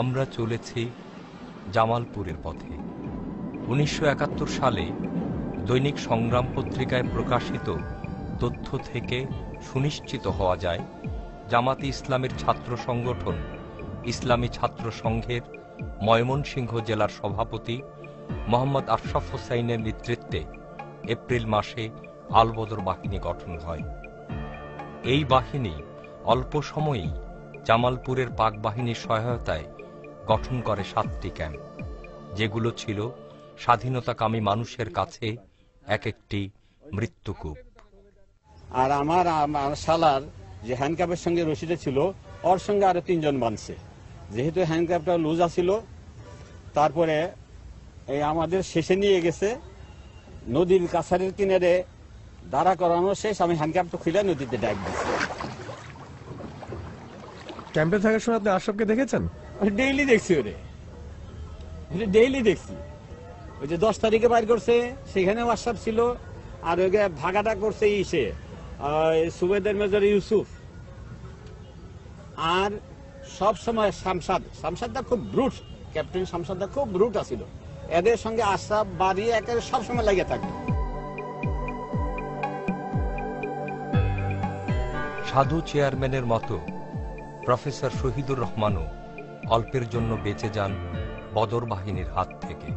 আমরা চলেছি জামালপুরের পথে। উনিশশো একাত্তর সালে দৈনিক সংগ্রাম পত্রিকায় প্রকাশিত তথ্য থেকে সুনিশ্চিত হওয়া যায়, জামাতি ইসলামের ছাত্র সংগঠন, ইসলামী ছাত্র সংঘের ময়মনসিংহ জেলার সভাপতি মোহাম্মদ আশরাফ হোসাইনের নেতৃত্বে এপ্রিল মাসে আলবদর বাহিনী গঠন হয়। এই বাহিনী অল্প সময়েই জামালপুরের পাক বাহিনীর সহায়তায় গঠন করে সাতটি ক্যাম্প যেগুলো ছিল স্বাধীনতাকামী মানুষের কাছে এক একটি মৃত্যুকূপ আর আমার শালার যে হ্যান্ডক্যাপের সঙ্গে রশিটা ছিল ওর সঙ্গে আরও তিনজন বানছে। যেহেতু হ্যান্ডক্যাপটা লুজ আছিল তারপরে এই আমাদের শেষে নিয়ে গেছে নদীর কাছারের কিনারে দাঁড়া করানো শেষ আমি হ্যান্ডক্যাপটা খুলে নদীতে ডাক দিচ্ছি ক্যাম্পে থাকার সময় আপনি আশরাফকে দেখেছেন? ডেইলি দেখছি ওরে। ডেইলি দেখছি। ওই যে দশ তারিখে বাইর করছে সেখানে হোয়াটসঅ্যাপ ছিল, আর ওই ভাগাটা করছে ইসে সুবেদের মেজর ইউসুফ। আর সব সময় শামসাদ। শামসাদটা খুব ব্রুট ক্যাপ্টেন শামসাদটা খুব ব্রুট আছিল। এদের সঙ্গে আশরাফ বাড়ি একেবারে সবসময় লেগে থাকতো সাধু চেয়ারম্যানের মতো প্রফেসর শহীদুর রহমানও অল্পের জন্য বেঁচে যান বদর বাহিনীর হাত থেকে।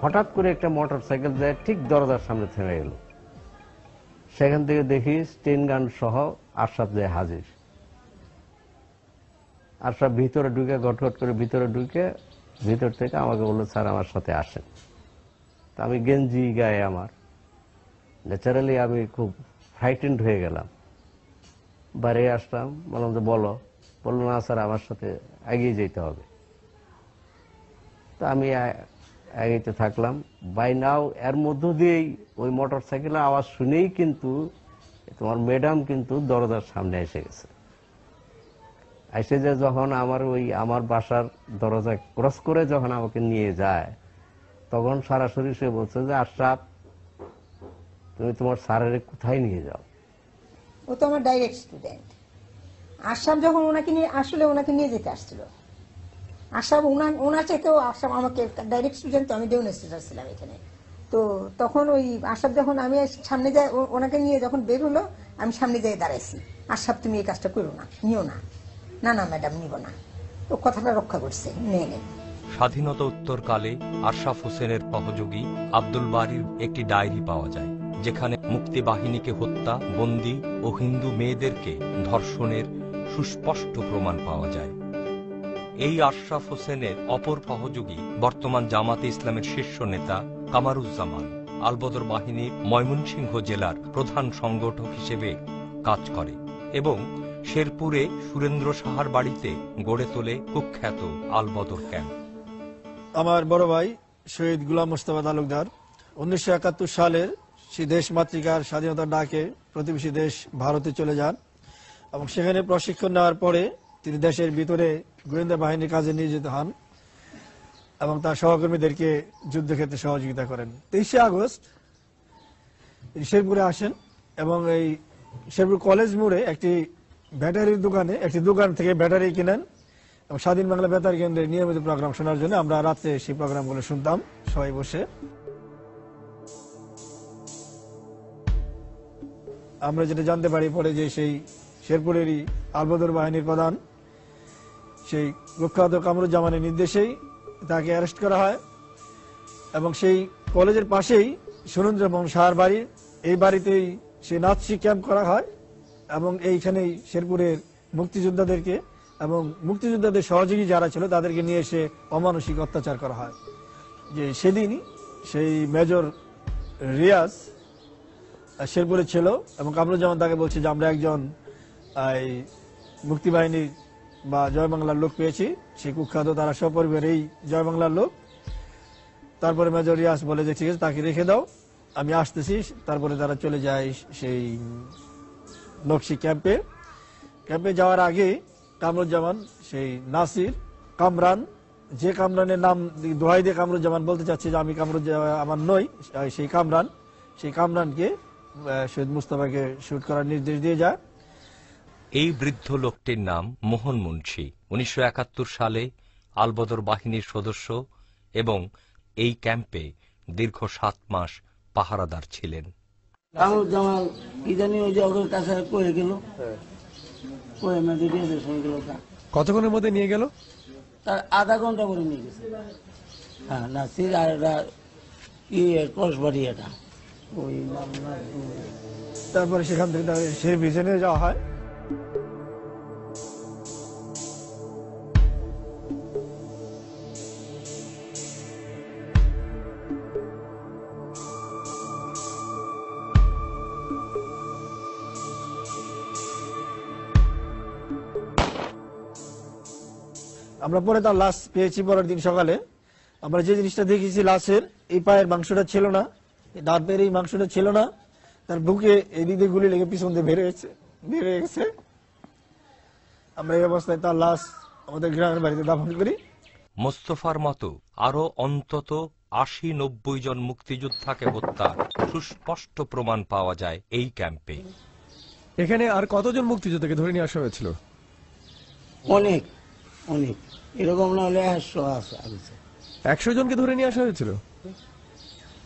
হঠাৎ করে একটা মোটর সাইকেল যায় ঠিক দরজার সামনে থেমে গেল। সেখান থেকে দেখি স্টেন গান সহ আশরাফ যায় হাজির। আশরাফ ভিতরে ঢুকে গটগট করে ভিতরে ঢুকে ভিতর থেকে আমাকে বলল, স্যার, আমার সাথে আসেন। তা আমি গেঞ্জি গায়ে আমার। ন্যাচারালি আমি খুব ফ্রাইটেন্ড হয়ে গেলাম। বাইরে আসলাম, বললাম যে, বলো। বলল, না স্যার, আমার সাথে এগিয়ে যেতে হবে। তা আমি আ- এগিয়ে থাকলাম। বাই নাও এর মধ্য দিয়েই ওই মোটর সাইকেলের আওয়াজ শুনেই কিন্তু তোমার ম্যাডাম কিন্তু দরজার সামনে এসে গেছে। এসে যে যখন আমার ওই, আমার বাসার দরজা ক্রস করে যখন আমাকে নিয়ে যায়, তখন সরাসরি সে বলছে যে, আশরাফ, তুমি তোমার স্যারের কোথায় নিয়ে যাও? ও তো আমার ডাইরেক্ট স্টুডেন্ট আশরাফ যখন ওনাকে নিয়ে আসলে, ওনাকে নিয়ে যেতে আসছিল। আশরাফ ওনার ওনার চাইতেও আশরাফ আমাকে ডাইরেক্ট স্টুডেন্ট তো আমি দেউন স্টুডেন্ট ছিলাম এখানে। তো তখন ওই আশরাফ যখন আমি সামনে যাই ওনাকে নিয়ে যখন বের হলো, আমি সামনে যাই দাঁড়াইছি। আশরাফ তুমি এই কাজটা করো না, নিও না। না না ম্যাডাম নিব না। ও কথাটা রক্ষা করছে, নিয়ে নেন স্বাধীনতা উত্তরকালে আশরাফ হোসেনের সহযোগী আব্দুল বাড়ির একটি ডায়েরি পাওয়া যায়, যেখানে মুক্তি বাহিনীকে হত্যা, বন্দী ও হিন্দু মেয়েদেরকে ধর্ষণের সুস্পষ্ট প্রমাণ পাওয়া যায়। এই আশরাফ হোসেনের অপর সহযোগী বর্তমান জামাতে ইসলামের শীর্ষ নেতা কামারুজ্জামান। আলবদর বাহিনীর ময়মনসিংহ জেলার প্রধান সংগঠক হিসেবে কাজ করে এবং শেরপুরে সুরেন্দ্র সাহার বাড়িতে গড়ে তোলে কুখ্যাত আলবদর ক্যাম্প। আমার বড় ভাই শহীদ গুলাম মোস্তফা তালুকদার, উনিশশো একাত্তর সালের সেই দেশ মাতৃকার স্বাধীনতার ডাকে প্রতিবেশী দেশ ভারতে চলে যান। এবং সেখানে প্রশিক্ষণ নেওয়ার পরে তিনি দেশের ভিতরে গোয়েন্দা বাহিনীর কাজে নিয়োজিত হন এবং তার সহকর্মীদেরকে যুদ্ধক্ষেত্রে সহযোগিতা করেন। তেইশে আগস্ট শেরপুরে আসেন এবং এই শেরপুর কলেজ মোড়ে একটি ব্যাটারির দোকানে, একটি দোকান থেকে ব্যাটারি কিনেন এবং স্বাধীন বাংলা বেতার কেন্দ্রের নিয়মিত প্রোগ্রাম শোনার জন্য আমরা রাত্রে সেই প্রোগ্রামগুলো শুনতাম, সবাই বসে। আমরা যেটা জানতে পারি পরে যে সেই শেরপুরেরই আলবদর বাহিনীর প্রধান। সেই কুখ্যাত কামরুজ্জামানের নির্দেশেই তাকে অ্যারেস্ট করা হয় এবং সেই কলেজের পাশেই সুরেন্দ্র এবং সাহার বাড়ি, এই বাড়িতেই সে নাৎসি ক্যাম্প করা হয় এবং এইখানেই শেরপুরের মুক্তিযোদ্ধাদেরকে এবং মুক্তিযোদ্ধাদের সহযোগী যারা ছিল তাদেরকে নিয়ে এসে অমানসিক অত্যাচার করা হয়। যে সেদিনই সেই মেজর রিয়াজ শেরপুরে ছিল এবং কামরুজ্জামান তাকে বলছে যে, আমরা একজন এই মুক্তিবাহিনীর বা জয় বাংলার লোক পেয়েছি। সেই কুখ্যাত তারা সপরিবার এই জয় বাংলার লোক। তারপরে মেজর রিয়াজ বলে যে, ঠিক আছে, তাকে রেখে দাও। আমি আসতেছি। তারপরে তারা চলে যায় সেই নকশি ক্যাম্পে। ক্যাম্পে যাওয়ার আগে কামরুজ্জামান, সেই নাসির, কামরান, যে কামরানের নাম দোহাই দিয়ে কামরুজ্জামান বলতে চাচ্ছে যে, আমি কামরুজ্জামান আমার নই, সেই কামরান। সেই কামরানকে শহীদ মুস্তফাকে শ্যুট করার নির্দেশ দিয়ে যায়। এই বৃদ্ধ লোকটির নাম মোহন মুন্সি। উনিশশো একাত্তর সালে আলবদর বাহিনীর সদস্য এবং এই ক্যাম্পে দীর্ঘ সাত মাস পাহারাদার ছিলেন। জামাল জানি ওই যে ওদের কাছে কয়ে গেল। কয়ে মেয়েদের দিয়ে গেল কতক্ষণের মধ্যে নিয়ে গেল? তার আধা ঘণ্টা করে নিয়ে গেছে। হ্যাঁ না সির আর এটা ইয়ে কসবাড়ি এটা। ওই তারপরে সেখান থেকে সেই ভিজে যাওয়া হয়? আমরা পরে তার লাশ পেয়েছি পরের দিন সকালে। আমরা যে জিনিসটা দেখেছি লাশের এই পায়ের মাংসটা ছিল না এই ডান পায়ের এই মাংসটা ছিল না তার বুকে এই দিকে গুলি লেগে পিছন দিয়ে বেড়ে গেছে বেড়ে গেছে। আমরা এই অবস্থায় তার লাশ আমাদের গ্রামের বাড়িতে দাফন করি। মোস্তফার মতো আরও অন্তত আশি নব্বই জন মুক্তিযোদ্ধাকে হত্যা সুস্পষ্ট প্রমাণ পাওয়া যায় এই ক্যাম্পে। এখানে আর কতজন মুক্তিযোদ্ধাকে ধরে নিয়ে আসা হয়েছিল? অনেক। অনেক। এরকম না হলে একশো আছে আছে একশো জনকে ধরে নিয়ে আসা হয়েছিল?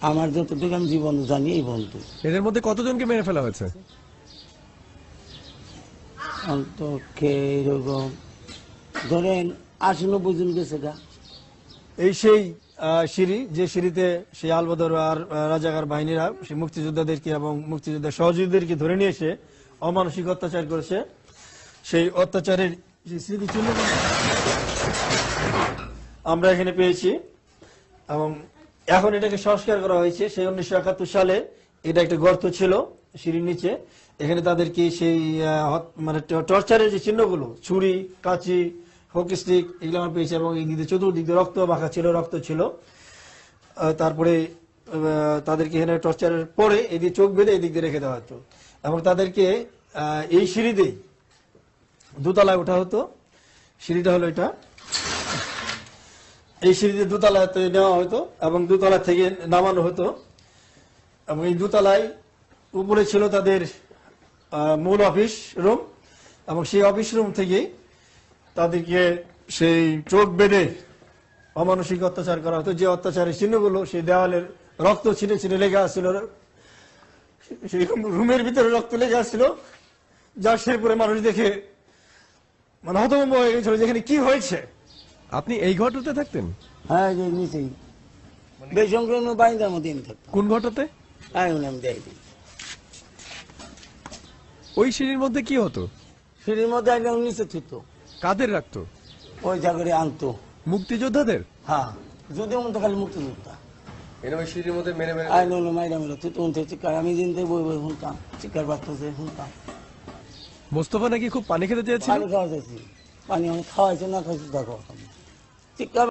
আমার যতটুকু আমি জীবন জানি এই বন্ধু। এদের মধ্যে কতজনকে মেরে ফেলা হয়েছে? অন্তকে এরকম ধরেন আশি নব্বই জন গেছে গা। এই সেই সিঁড়ি যে সিঁড়িতে সেই আলবদর আর রাজাকার বাহিনীরা সেই মুক্তিযোদ্ধাদেরকে এবং মুক্তিযোদ্ধা সহযোগীদেরকে ধরে নিয়ে এসে অমানসিক অত্যাচার করেছে সেই অত্যাচারের আমরা এখানে পেয়েছি, এবং এখন এটাকে সংস্কার করা হয়েছে। সেই উনিশশো একাত্তর সালে এটা একটা গর্ত ছিল সিঁড়ির নিচে। এখানে তাদেরকে সেই মানে টর্চারের যে চিহ্নগুলো, ছুরি, কাঁচি, হোক স্টিক, এগুলো আমরা পেয়েছি, এবং এই দিকে চতুর্দিক রক্ত মাখা ছিল, রক্ত ছিল। তারপরে তাদেরকে এখানে টর্চারের পরে এদিকে চোখ বেঁধে এদিক দিয়ে রেখে দেওয়া হতো। এবং তাদেরকে এই সিঁড়িতেই দোতলায় ওঠা হতো। সিঁড়িটা হলো এটা। এই সিঁড়িতে দোতলাতে নেওয়া হতো এবং দুতলা থেকে নামানো হতো। এবং এই দোতলায় উপরে ছিল তাদের মূল অফিস রুম এবং সেই অফিস রুম থেকে তাদেরকে সেই চোখ বেঁধে অমানসিক অত্যাচার করা হতো। যে অত্যাচারের চিহ্নগুলো সেই দেওয়ালের রক্ত ছিঁড়ে ছিঁড়ে লেগে আসছিল। সেই রুমের ভিতরে রক্ত লেগে আসছিল। যা শেরপুরে মানুষ দেখে মানে হতভম্ব হয়ে গেছিল যেখানে কি হয়েছে? আপনি এই ঘরটাতে থাকতেন? হ্যাঁ যে নিচেই বেসংক্রান্ত বাহিনীর মধ্যে আমি থাকতাম। কোন ঘরটাতে হ্যাঁ আমি দেয় ওই সিঁড়ির মধ্যে কি হতো? সিঁড়ির মধ্যে একদম নিচে থিত। কাদের রাখতো? ওই জায়গায় আনতো। মুক্তিযোদ্ধাদের? হ্যাঁ যদি মতো খালি মুক্তিযোদ্ধা। আইন হলো মাইরা মেরা তুই তখন থেকে চিৎকার আমি দিন বই বই শুনতাম চিৎকার বাড়তেছে শুনতাম। মোস্তফা নাকি খুব পানি খেতে চেয়েছিল? পানি খাওয়াইছে না খাইছে দেখো।